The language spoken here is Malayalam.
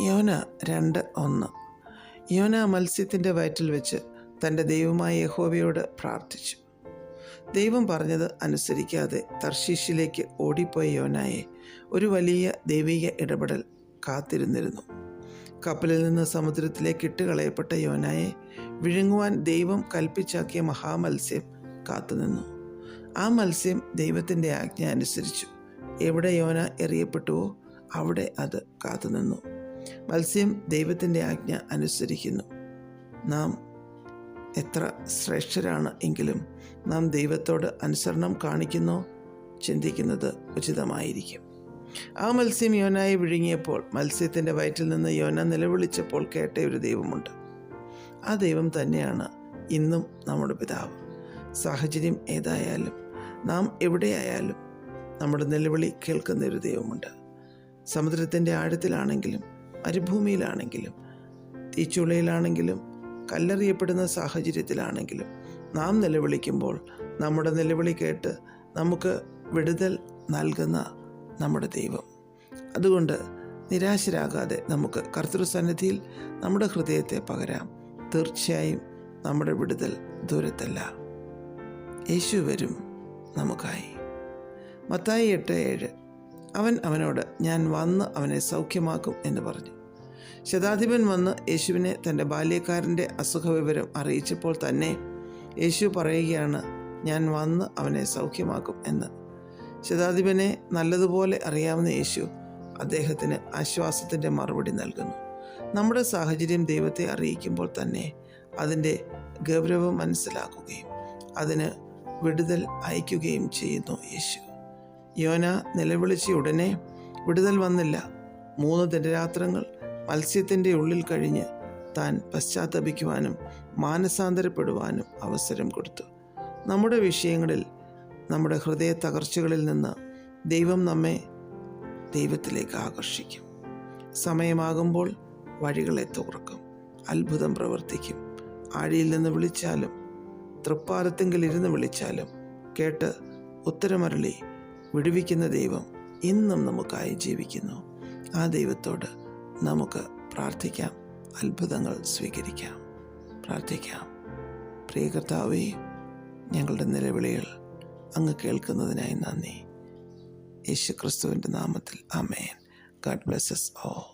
യോന രണ്ട് ഒന്ന്. യോന മത്സ്യത്തിന്റെ വയറ്റിൽ വെച്ച് തന്റെ ദൈവമായ യഹോവയോട് പ്രാർത്ഥിച്ചു. ദൈവം പറഞ്ഞത് അനുസരിക്കാതെ തർശീഷിലേക്ക് ഓടിപ്പോയ യോനായെ ഒരു വലിയ ദൈവിക ഇടപെടൽ കാത്തിരുന്നിരുന്നു. കപ്പലിൽ നിന്ന് സമുദ്രത്തിലേക്ക് ഇട്ടുകളയപ്പെട്ട യോനായെ വിഴുങ്ങുവാൻ ദൈവം കൽപ്പിച്ചാക്കിയ മഹാമത്സ്യം കാത്തുനിന്നു. ആ മത്സ്യം ദൈവത്തിന്റെ ആജ്ഞ അനുസരിച്ചു. എവിടെ യോന എറിയപ്പെട്ടുവോ അവിടെ അത് കാത്തുനിന്നു. മത്സ്യം ദൈവത്തിന്റെ ആജ്ഞ അനുസരിക്കുന്നു. നാം എത്ര ശ്രേഷ്ഠരാണ് എങ്കിലും നാം ദൈവത്തോട് അനുസരണം കാണിക്കുന്നോ ചിന്തിക്കുന്നത് ഉചിതമായിരിക്കും. ആ മത്സ്യം യോനായി വിഴുങ്ങിയപ്പോൾ മത്സ്യത്തിന്റെ വയറ്റിൽ നിന്ന് യോന നിലവിളിച്ചപ്പോൾ കേട്ട ഒരു ദൈവമുണ്ട്. ആ ദൈവം തന്നെയാണ് ഇന്നും നമ്മുടെ പിതാവ്. സാഹചര്യം ഏതായാലും നാം എവിടെയായാലും നമ്മുടെ നിലവിളി കേൾക്കുന്ന ഒരു ദൈവമുണ്ട്. സമുദ്രത്തിന്റെ ആഴത്തിലാണെങ്കിലും മരുഭൂമിയിലാണെങ്കിലും തീച്ചുളയിലാണെങ്കിലും കല്ലെറിയപ്പെടുന്ന സാഹചര്യത്തിലാണെങ്കിലും നാം നിലവിളിക്കുമ്പോൾ നമ്മുടെ നിലവിളി കേട്ട് നമുക്ക് വിടുതൽ നൽകുന്ന നമ്മുടെ ദൈവം. അതുകൊണ്ട് നിരാശരാകാതെ നമുക്ക് കർത്തൃസന്നിധിയിൽ നമ്മുടെ ഹൃദയത്തെ പകരാം. തീർച്ചയായും നമ്മുടെ വിടുതൽ ദൂരത്തല്ല. യേശു വരും നമുക്കായി. മത്തായി എട്ട് ഏഴ് അവൻ അവനോട് ഞാൻ വന്ന് അവനെ സൗഖ്യമാക്കും എന്ന് പറഞ്ഞു. ശതാധിപൻ വന്ന് യേശുവിനെ തന്റെ ബാല്യക്കാരന്റെ അസുഖവിവരം അറിയിച്ചപ്പോൾ തന്നെ യേശു പറയുകയാണ് ഞാൻ വന്ന് അവനെ സൗഖ്യമാക്കും എന്ന്. ശതാധിപനെ നല്ലതുപോലെ അറിയാവുന്ന യേശു അദ്ദേഹത്തിന് ആശ്വാസത്തിന്റെ മറുപടി നൽകുന്നു. നമ്മുടെ സാഹചര്യം ദൈവത്തെ അറിയിക്കുമ്പോൾ തന്നെ അതിന്റെ ഗൗരവം മനസ്സിലാക്കുകയും അതിന് വിടുതൽ അയക്കുകയും ചെയ്യുന്നു യേശു. യോന നിലവിളിച്ച ഉടനെ വിടുതൽ വന്നില്ല. മൂന്ന് ദിനരാത്രങ്ങൾ മത്സ്യത്തിന്റെ ഉള്ളിൽ കഴിഞ്ഞ് താൻ പശ്ചാത്തപിക്കുവാനും മാനസാന്തരപ്പെടുവാനും അവസരം കൊടുത്തു. നമ്മുടെ വിഷയങ്ങളിൽ നമ്മുടെ ഹൃദയ തകർച്ചകളിൽ നിന്ന് ദൈവം നമ്മെ ദൈവത്തിലേക്ക് ആകർഷിക്കും. സമയമാകുമ്പോൾ വഴികളെ തുറക്കും അത്ഭുതം പ്രവർത്തിക്കും. ആഴിയിൽ നിന്ന് വിളിച്ചാലും തൃപ്പാലത്തെങ്കിൽ ഇരുന്ന് വിളിച്ചാലും കേട്ട് ഉത്തരമരളി വിടുവിക്കുന്ന ദൈവം ഇന്നും നമുക്കായി ജീവിക്കുന്നു. ആ ദൈവത്തോട് നമുക്ക് പ്രാർത്ഥിക്കാം. അത്ഭുതങ്ങൾ സ്വീകരിക്കാം. പ്രാർത്ഥിക്കാം. പ്രിയ കർത്താവേ ഞങ്ങളുടെ നിലവിളികൾ അങ്ങ് കേൾക്കുന്നതിനായി നന്ദി. യേശു ക്രിസ്തുവിന്റെ നാമത്തിൽ അമേൻ ഗാഡ് ബ്ലെസ്സസ് ഓ